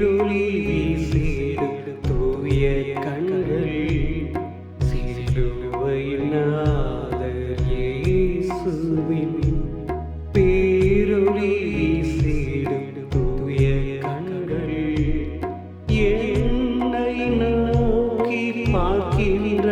இருளில் வீசிடும் தூய கண்கள் சிலுவையில் நாதர் இயேசுவின் பேருளில் வீசிடும் தூய கண்கள். என்னை நோக்கி பார்க்கின்ற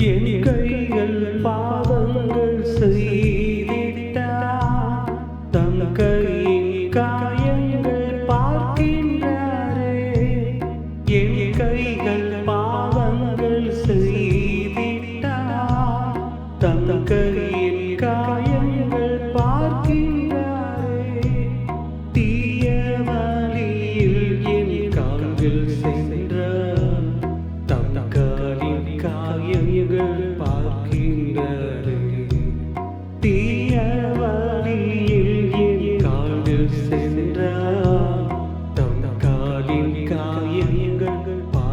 点点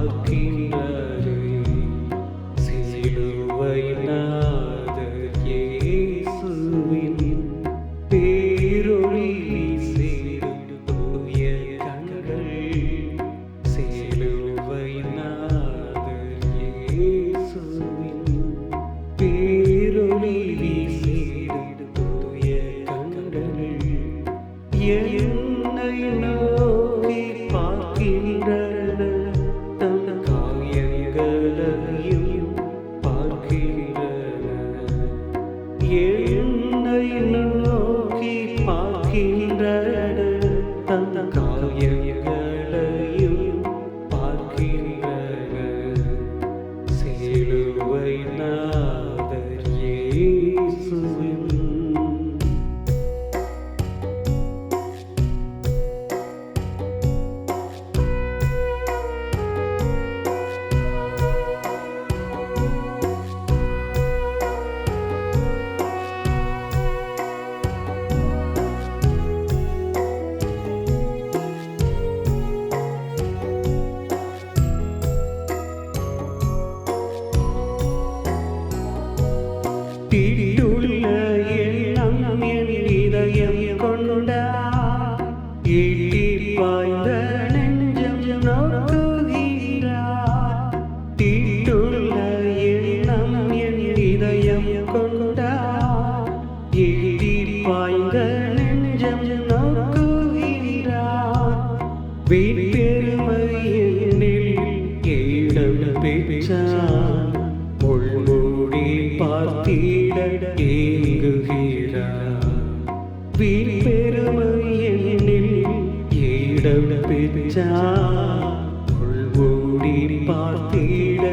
காக்கின்றரே சிலுவை நாதர் இயேசுவின் பேரொளி சிறுய கண்கள் சிலுவை நாதர் இயேசுவின் here எட்டி பாய்ந்த நெஞ்சம் நோக்குகிறார். தீட்டுள்ள எண்ணம் என் இதயம் கொண்டார் எட்டி பாய்ந்த நெஞ்சம் நோக்குகிறார் வீட்டில் தேட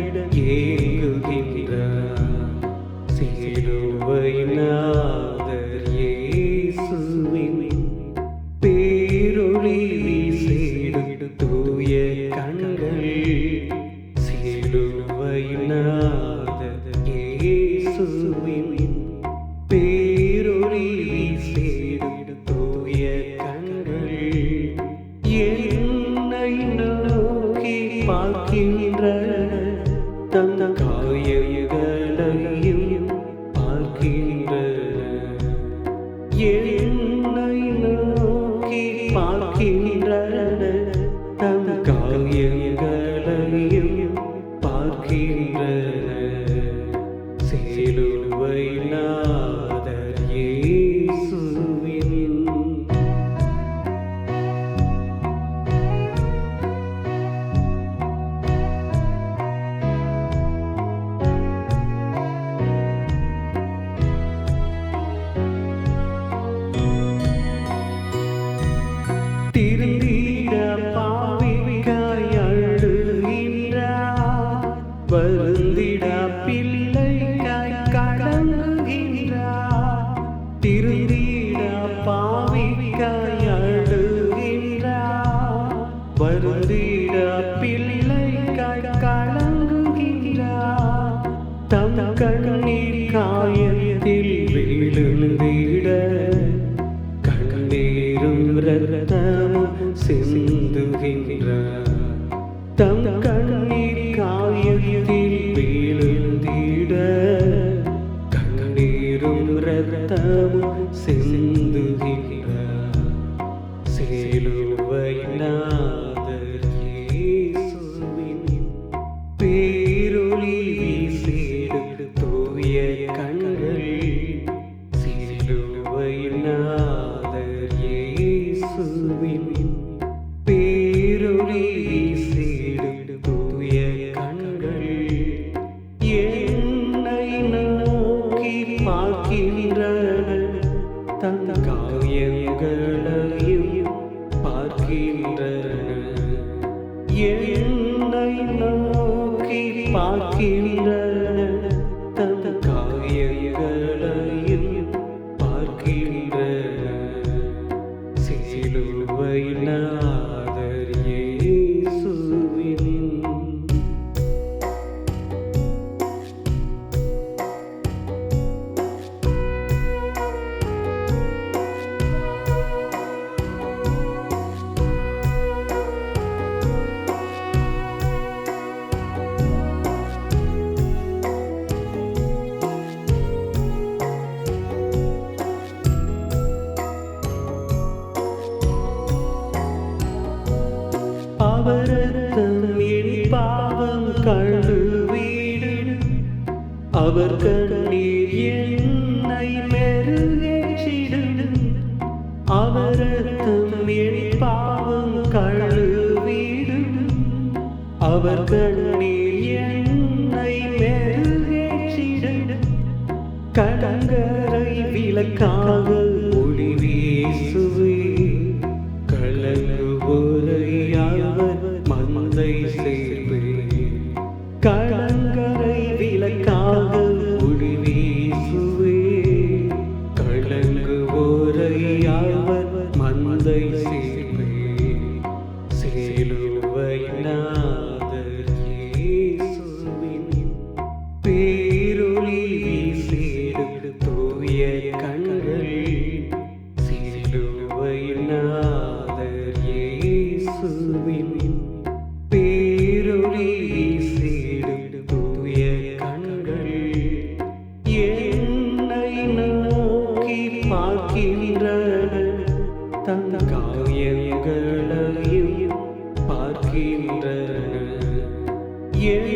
ஏங்குகின்ற சிலுவை நாதர் இயேசுவின் பேருளி சேடு தூய கண்கள் சிலுவை நாதர் சிந்துகின்ற தம் கண்ணீர் Kinder. அவரத்தும் என் பாவம் கழுவிடும். அவர் கண்ணில் என்னை மெருகேற்றிடும். கடங்கரை விளக்காக ஒளி வீசு వేలువైనా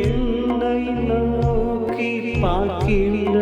என்னை நோக்கி பார்க்கின்ற